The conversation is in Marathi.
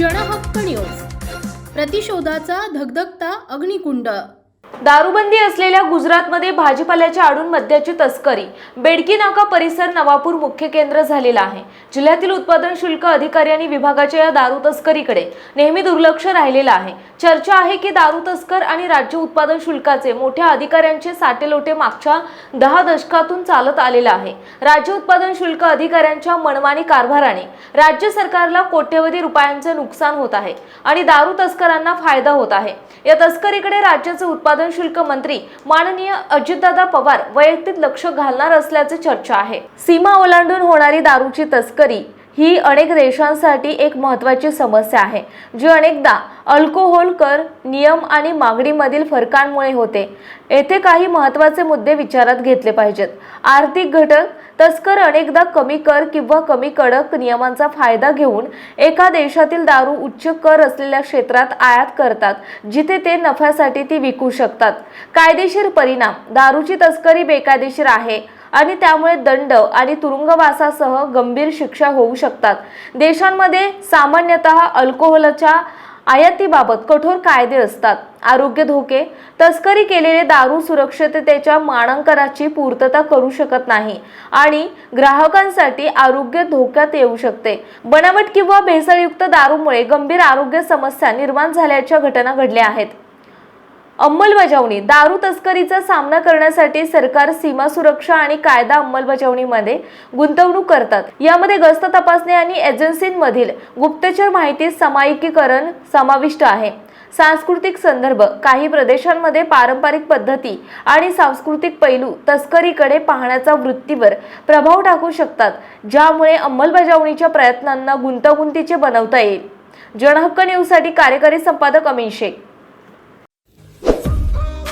क्षणहक्क न्यूज. प्रतिशोधाचा धगधगता अग्निकुंड. दारूबंदी असलेल्या गुजरातमध्ये भाजीपाल्याच्या आडून मद्याची तस्करी. बेडकी नाका परिसर नवापूर मुख्य केंद्र झालेला आहे. जिल्ह्यातील उत्पादन शुल्क अधिकारी आणि विभागाच्या या दारू तस्करीकडे नेहमी दुर्लक्ष राहिलेलं आहे. चर्चा आहे की दारू तस्कर आणि राज्य उत्पादन शुल्काचे मोठ्या अधिकाऱ्यांचे साटेलोटे मागच्या दहा दशकातून चालत आलेलं आहे. राज्य उत्पादन शुल्क अधिकाऱ्यांच्या मनमानी कारभाराने राज्य सरकारला कोट्यवधी रुपयांचे नुकसान होत आहे आणि दारू तस्करांना फायदा होत आहे. या तस्करीकडे राज्याचे उत्पादन शुल्क मंत्री माननीय अजितदादा पवार वैयक्तिक लक्ष घालणार असल्याचे चर्चा आहे. सीमा ओलांडून होणारी दारूची तस्करी ही अनेक देशांसाठी एक महत्त्वाची समस्या आहे जी अनेकदा अल्कोहोल कर नियम आणि मागणीमधील फरकांमुळे होते. येथे काही महत्त्वाचे मुद्दे विचारात घेतले पाहिजेत. आर्थिक घटक तस्कर अनेकदा कमी कर किंवा कमी कडक नियमांचा फायदा घेऊन एका देशातील दारू उच्च कर असलेल्या क्षेत्रात आयात करतात जिथे ते नफ्यासाठी ती विकू शकतात. कायदेशीर परिणाम दारूची तस्करी बेकायदेशीर आहे आणि त्यामुळे दंड आणि तुरुंगवासासह गंभीर शिक्षा होऊ शकतात. देशांमध्ये सामान्यतः अल्कोहोलच्या आयातीबाबत कठोर कायदे असतात. आरोग्य धोके तस्करी केलेले दारू सुरक्षिततेच्या मानांकनाची पूर्तता करू शकत नाही आणि ग्राहकांसाठी आरोग्य धोक्यात येऊ शकते. बनावट किंवा भेसळयुक्त दारूमुळे गंभीर आरोग्य समस्या निर्माण झाल्याच्या घटना घडल्या आहेत. अंमलबजावणी दारू तस्करीचा सामना करण्यासाठी सरकार सीमा सुरक्षा आणि कायदा अंमलबजावणीमध्ये गुंतवणूक करतात. यामध्ये गस्त तपासणी आणि एजन्सींमधील गुप्तचर माहिती समायिकीकरण समाविष्ट आहे. सांस्कृतिक संदर्भ काही प्रदेशांमध्ये पारंपरिक पद्धती आणि सांस्कृतिक पैलू तस्करीकडे पाहण्याचा वृत्तीवर प्रभाव टाकू शकतात ज्यामुळे अंमलबजावणीच्या प्रयत्नांना गुंतागुंतीचे बनवता येईल. जनहक्क न्यूजसाठी कार्यकारी संपादक अमिन शेख.